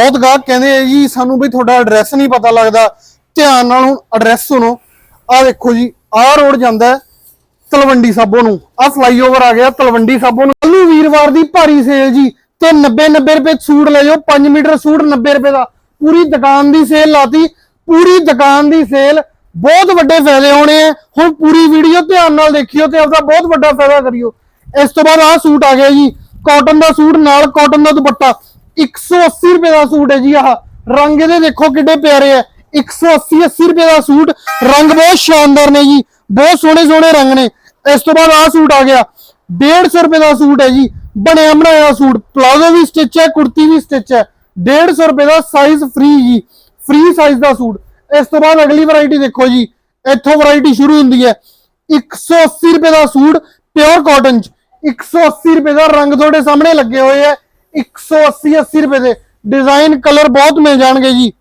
ਬਹੁਤ ਗਾਹਕ ਕਹਿੰਦੇ ਆ ਜੀ, ਸਾਨੂੰ ਬਈ ਤੁਹਾਡਾ ਐਡਰੈਸ ਨਹੀਂ ਪਤਾ ਲੱਗਦਾ। ਧਿਆਨ ਨਾਲ ਹੁਣ ਐਡਰੈਸ ਸੁਣੋ। ਆਹ ਦੇਖੋ ਜੀ, ਆਹ ਰੋਡ ਜਾਂਦਾ ਤਲਵੰਡੀ ਸਾਬੋ ਨੂੰ। ਆਹ ਫਲਾਈਓਵਰ ਆ ਗਿਆ ਤਲਵੰਡੀ ਸਾਬੋ ਨੂੰ। ਕੱਲ੍ਹ ਨੂੰ ਵੀਰਵਾਰ ਦੀ ਭਾਰੀ ਸੇਲ ਜੀ, ਤੇ 90 90 ਰੁਪਏ ਸੂਟ ਲੈ ਜਾਓ। 5 ਮੀਟਰ ਸੂਟ 90 ਰੁਪਏ ਦਾ। ਪੂਰੀ ਦੁਕਾਨ ਦੀ ਸੇਲ ਲਾਤੀ। ਪੂਰੀ ਦੁਕਾਨ ਦੀ ਸੇਲ ਬਹੁਤ ਵੱਡੇ ਫਾਇਦੇ ਹੋਣੇ ਆ। ਹੁਣ ਪੂਰੀ ਵੀਡੀਓ ਧਿਆਨ ਨਾਲ ਦੇਖਿਓ ਤੇ ਆਪਦਾ ਬਹੁਤ ਵੱਡਾ ਫਾਇਦਾ ਕਰਿਓ। ਇਸ ਤੋਂ ਬਾਅਦ ਆਹ ਸੂਟ ਆ ਗਿਆ ਜੀ। ਕਾਟਨ ਦਾ ਸੂਟ ਨਾਲ ਕਾਟਨ ਦਾ ਦੁਪੱਟਾ। 180 ਰੁਪਏ ਦਾ ਸੂਟ ਹੈ ਜੀ ਆਹ। ਰੰਗ ਇਹਦੇ ਦੇਖੋ ਕਿੱਡੇ ਪਿਆਰੇ ਆ। 180 80 ਰੁਪਏ ਦਾ ਸੂਟ। ਰੰਗ ਬਹੁਤ ਸ਼ਾਨਦਾਰ ਨੇ ਜੀ। ਬਹੁਤ ਸੋਹਣੇ ਸੋਹਣੇ ਰੰਗ ਨੇ। ਇਸ ਤੋਂ ਬਾਅਦ ਆਹ ਸੂਟ ਆ ਗਿਆ। 150 ਰੁਪਏ ਦਾ ਸੂਟ ਹੈ ਜੀ। ਬਣਿਆ ਬਣਾਇਆ ਸੂਟ। ਪਲਾਜ਼ੋ ਵੀ ਸਟਿਚ ਹੈ, ਕੁੜਤੀ ਵੀ ਸਟਿਚ ਹੈ। 150 ਰੁਪਏ ਦਾ ਸਾਈਜ਼ ਫ੍ਰੀ ਜੀ। ਫ੍ਰੀ ਸਾਈਜ਼ ਦਾ ਸੂਟ। ਇਸ ਤੋਂ ਬਾਅਦ ਅਗਲੀ ਵੈਰਾਈਟੀ ਦੇਖੋ ਜੀ। ਇੱਥੋਂ ਵੈਰਾਈਟੀ ਸ਼ੁਰੂ ਹੁੰਦੀ ਹੈ। 180 ਰੁਪਏ ਦਾ ਸੂਟ ਪਿਓਰ ਕਾਟਨ ਚ। 180 ਰੁਪਏ ਦਾ ਰੰਗ ਤੁਹਾਡੇ ਸਾਹਮਣੇ ਲੱਗੇ ਹੋਏ ਹੈ। 180 80 ਰੁਪਏ ਦੇ। ਡਿਜ਼ਾਈਨ ਕਲਰ ਬਹੁਤ ਮਿਲ ਜਾਣਗੇ ਜੀ।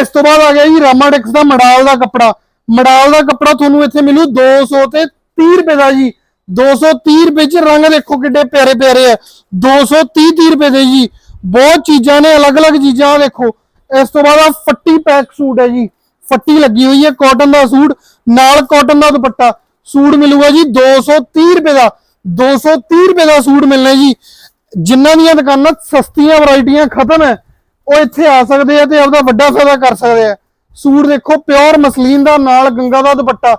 ਇਸ ਤੋਂ ਬਾਅਦ ਆ ਗਿਆ ਜੀ ਰਾਮਾਡਿਕਸ ਦਾ ਮਡਾਲ ਦਾ ਕੱਪੜਾ। ਮਡਾਲ ਦਾ ਕੱਪੜਾ ਤੁਹਾਨੂੰ ਇੱਥੇ ਮਿਲੂ 200 ਤੇ 30 ਰੁਪਏ ਦਾ ਜੀ। 230 ਰੁਪਏ ਚ ਰੰਗ ਦੇਖੋ ਕਿੱਡੇ ਪਿਆਰੇ ਪਿਆਰੇ ਆ। 230 30 ਰੁਪਏ ਦੇ ਜੀ। ਬਹੁਤ ਚੀਜ਼ਾਂ ਨੇ, ਅਲੱਗ-ਅਲੱਗ ਚੀਜ਼ਾਂ ਦੇਖੋ। ਇਸ ਤੋਂ ਬਾਅਦ ਆ ਫੱਟੀ ਪੈਕ ਸੂਟ ਹੈ ਜੀ। ਫੱਟੀ ਲੱਗੀ ਹੋਈ ਹੈ ਕਾਟਨ ਦਾ ਸੂਟ। ਨਾਲ ਕਾਟਨ ਦਾ ਦੁਪੱਟਾ। ਸੂਟ ਮਿਲੂਗਾ ਜੀ 230 ਰੁਪਏ ਦਾ। 230 ਰੁਪਏ ਦਾ ਸੂਟ ਮਿਲਣਾ ਜੀ। ਜਿਨ੍ਹਾਂ ਦੀਆਂ ਦੁਕਾਨਾਂ ਸਸਤੀਆਂ ਵੈਰਾਈਟੀਆਂ ਖਤਮ ਹੈ, ਉਹ ਇੱਥੇ ਆ ਸਕਦੇ ਆ ਤੇ ਆਪਦਾ ਵੱਡਾ ਫਾਇਦਾ ਕਰ ਸਕਦੇ ਆ। ਸੂਟ ਦੇਖੋ, ਪਿਓਰ ਮਸਲੀਨ ਦਾ ਨਾਲ ਗੰਗਾ ਦਾ ਦੁਪੱਟਾ।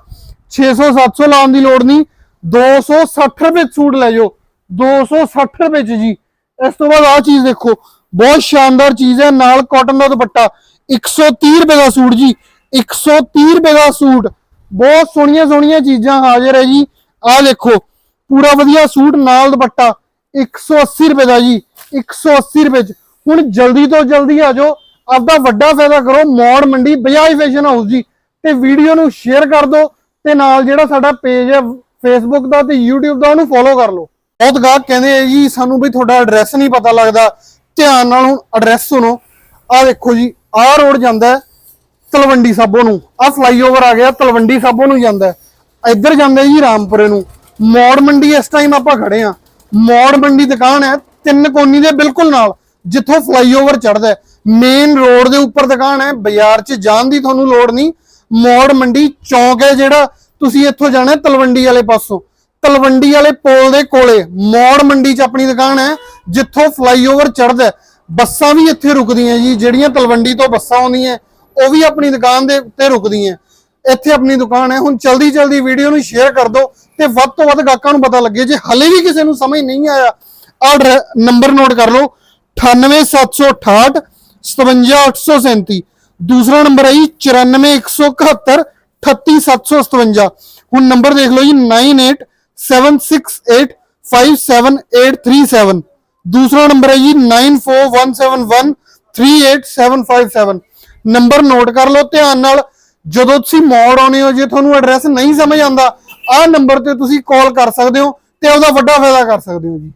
600 700 ਲਾਉਣ ਦੀ ਲੋੜ ਨਹੀਂ। 260 ਰੁਪਏ ਸੂਟ ਲੈ ਜਾਓ। 260 ਰੁਪਏ ਚ ਜੀ। ਇਸ ਤੋਂ ਬਾਅਦ ਆਹ ਚੀਜ਼ ਦੇਖੋ, ਬਹੁਤ ਸ਼ਾਨਦਾਰ ਚੀਜ਼ ਹੈ, ਨਾਲ ਕਾਟਨ ਦਾ ਦੁਪੱਟਾ। 130 ਰੁਪਏ ਦਾ ਸੂਟ ਜੀ। 130 ਰੁਪਏ ਦਾ ਸੂਟ। ਬਹੁਤ ਸੋਹਣੀਆਂ ਸੋਹਣੀਆਂ ਚੀਜ਼ਾਂ ਹਾਜ਼ਰ ਹੈ ਜੀ। ਆਹ ਦੇਖੋ, ਪੂਰਾ ਵਧੀਆ ਸੂਟ, ਨਾਲ ਦੁਪੱਟਾ। 180 ਰੁਪਏ ਦਾ ਜੀ 180 ਰੁਪਏ ਚ। ਹੁਣ ਜਲਦੀ ਤੋਂ ਜਲਦੀ ਆ ਜਾਓ, ਆਪਦਾ ਵੱਡਾ ਫਾਇਦਾ ਕਰੋ, ਮੌੜ ਮੰਡੀ, ਬਜਾਜ ਫੈਸ਼ਨ ਹਾਊਸ ਜੀ। ਤੇ ਵੀਡੀਓ ਨੂੰ ਸ਼ੇਅਰ ਕਰ ਦਿਓ, ਤੇ ਨਾਲ ਜਿਹੜਾ ਸਾਡਾ ਪੇਜ ਹੈ ਫੇਸਬੁੱਕ ਦਾ ਤੇ YouTube ਦਾ, ਉਹਨੂੰ ਫੋਲੋ ਕਰ ਲਓ। ਬਹੁਤ ਗਾਹਕ ਕਹਿੰਦੇ ਆ ਜੀ, ਸਾਨੂੰ ਵੀ ਤੁਹਾਡਾ ਐਡਰੈਸ ਨਹੀਂ ਪਤਾ ਲੱਗਦਾ। ਧਿਆਨ ਨਾਲ ਹੁਣ ਐਡਰੈਸ ਸੁਣੋ। ਆਹ ਦੇਖੋ ਜੀ, ਆਹ ਰੋਡ ਜਾਂਦਾ ਤਲਵੰਡੀ ਸਾਬੋ ਨੂੰ। ਆਹ ਫਲਾਈਓਵਰ ਆ ਗਿਆ, ਤਲਵੰਡੀ ਸਾਬੋ ਨੂੰ ਜਾਂਦਾ ਇੱਧਰ ਜਾਂਦਾ ਜੀ ਰਾਮਪੁਰੇ ਨੂੰ। ਮੌੜ ਮੰਡੀ ਇਸ ਟਾਈਮ ਆਪਾਂ ਖੜੇ ਆ ਮੌੜ ਮੰਡੀ ਦੁਕਾਨ ਹੈ, ਤਿੰਨ ਕੋਨੀ ਦੇ ਬਿਲਕੁਲ ਨਾਲ, ਜਿੱਥੋਂ ਫਲਾਈਓਵਰ ਚੜਦਾ ਮੇਨ ਰੋਡ ਦੇ ਉੱਪਰ ਦੁਕਾਨ ਹੈ, ਬਾਜ਼ਾਰ 'ਚ ਜਾਣ ਦੀ ਤੁਹਾਨੂੰ ਲੋੜ ਨਹੀਂ। ਮੌੜ ਮੰਡੀ ਚੌਂਕ ਹੈ ਜਿਹੜਾ, ਤੁਸੀਂ ਇੱਥੋਂ ਜਾਣਾ ਤਲਵੰਡੀ ਵਾਲੇ ਪਾਸੋਂ। ਤਲਵੰਡੀ ਵਾਲੇ ਪੋਲ ਦੇ ਕੋਲੇ, ਮੌੜ ਮੰਡੀ 'ਚ ਆਪਣੀ ਦੁਕਾਨ ਹੈ, ਜਿੱਥੋਂ ਫਲਾਈਓਵਰ ਚੜਦਾ ਬੱਸਾਂ ਵੀ ਇੱਥੇ ਰੁਕਦੀਆਂ ਜੀ, ਜਿਹੜੀਆਂ ਤਲਵੰਡੀ ਤੋਂ ਬੱਸਾਂ ਆਉਂਦੀਆਂ, ਉਹ ਵੀ ਆਪਣੀ ਦੁਕਾਨ ਦੇ ਉੱਤੇ ਰੁਕਦੀਆਂ। ਇੱਥੇ ਆਪਣੀ ਦੁਕਾਨ ਹੈ। ਹੁਣ ਜਲਦੀ ਜਲਦੀ ਵੀਡੀਓ ਨੂੰ ਸ਼ੇਅਰ ਕਰ ਦਿਓ ਤੇ ਵੱਧ ਤੋਂ ਵੱਧ ਗਾਹਕਾਂ ਨੂੰ ਪਤਾ ਲੱਗੇ। ਜੇ ਹਲੇ ਵੀ ਕਿਸੇ ਨੂੰ ਸਮਝ ਨਹੀਂ ਆਇਆ, ਆਹ ਨੰਬਰ ਨੋਟ ਕਰ ਲਓ। 98768 57837 ਦੂਸਰਾ ਨੰਬਰ ਹੈ ਜੀ 94171 38757 ਹੁਣ ਨੰਬਰ ਦੇਖ ਲਓ ਜੀ 9876857837 ਦੂਸਰਾ ਨੰਬਰ ਹੈ ਜੀ 9417138757 ਨੰਬਰ ਨੋਟ ਕਰ ਲਓ, ਧਿਆਨ ਨਾਲ ਜਦੋਂ ਤੁਸੀਂ ਮੋੜ ਆਉਣੇ ਹੋ, ਜੇ ਤੁਹਾਨੂੰ ਐਡਰੈਸ ਨਹੀਂ ਸਮਝ ਆਉਂਦਾ, ਆਹ ਨੰਬਰ ਤੇ ਤੁਸੀਂ ਕਾਲ ਕਰ ਸਕਦੇ ਹੋ ਤੇ ਉਹਦਾ ਵੱਡਾ ਫਾਇਦਾ ਕਰ ਸਕਦੇ ਹੋ ਜੀ।